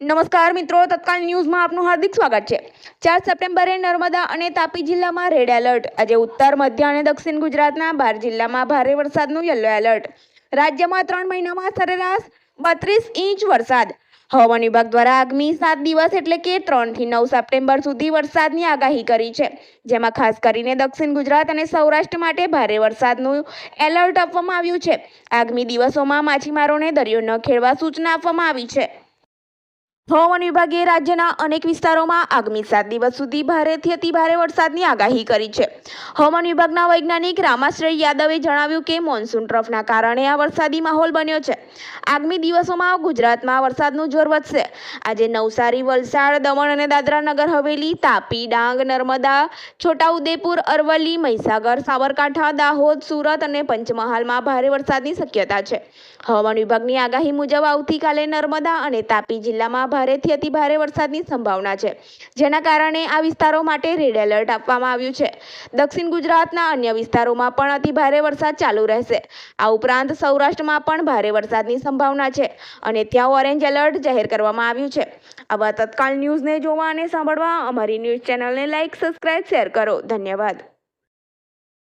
નમસ્કાર મિત્રો, તત્કાલ ન્યૂઝમાં આપનું હાર્દિક સ્વાગત છે. ચાર સપ્ટેમ્બરે નર્મદા અને તાપી જિલ્લામાં રેડ એલર્ટ. આજે ઉત્તર, મધ્ય અને દક્ષિણ ગુજરાતના બાર જિલ્લામાં ભારે વરસાદનું યલો એલર્ટ. રાજ્યમાં ત્રણ મહિનામાં સરેરાશ બત્રીસ ઇંચ વરસાદ. હવામાન વિભાગ દ્વારા આગામી સાત દિવસ એટલે કે ત્રણથી નવ સપ્ટેમ્બર સુધી વરસાદની આગાહી કરી છે. જેમાં ખાસ કરીને દક્ષિણ ગુજરાત અને સૌરાષ્ટ્ર માટે ભારે વરસાદનું એલર્ટ આપવામાં આવ્યું છે. આગામી દિવસોમાં માછીમારોને દરિયો ન ખેડવા સૂચના આપવામાં આવી છે. હવામાન વિભાગે રાજ્યના અનેક વિસ્તારોમાં આગામી સાત દિવસ સુધી ભારેથી અતિ ભારે વરસાદની આગાહી કરી છે. હવામાન વિભાગના વૈજ્ઞાનિક રામાશ્રય યાદવે જણાવ્યું કે મોન્સૂન ટ્રફના કારણે આ વરસાદી માહોલ બન્યો છે. આગામી દિવસોમાં ગુજરાતમાં વરસાદનું જોર વધશે. આજે નવસારી, વલસાડ, દમણ અને દાદરા નગર હવેલી, તાપી, ડાંગ, નર્મદા, છોટાઉદેપુર, અરવલ્લી, મહીસાગર, સાબરકાંઠા, દાહોદ, સુરત અને પંચમહાલમાં ભારે વરસાદની શક્યતા છે. હવામાન વિભાગની આગાહી મુજબ આવતીકાલે નર્મદા અને તાપી જિલ્લામાં ભારેથી અતિ ભારે વરસાદની સંભાવના છે, જેના કારણે આ વિસ્તારો માટે રેડ એલર્ટ આપવામાં આવ્યું છે. દક્ષિણ ગુજરાતના અન્ય વિસ્તારોમાં પણ અતિ ભારે વરસાદ ચાલુ રહેશે. આ ઉપરાંત સૌરાષ્ટ્રમાં પણ ભારે વરસાદની સંભાવના છે અને ત્યાં ઓરેન્જ એલર્ટ જાહેર કરવામાં આવ્યું છે. આવા તત્કાલ ન્યૂઝને જોવા અને સાંભળવા અમારી ન્યૂઝ ચેનલને લાઇક સબસ્ક્રાઇબ, શેર કરો. ધન્યવાદ.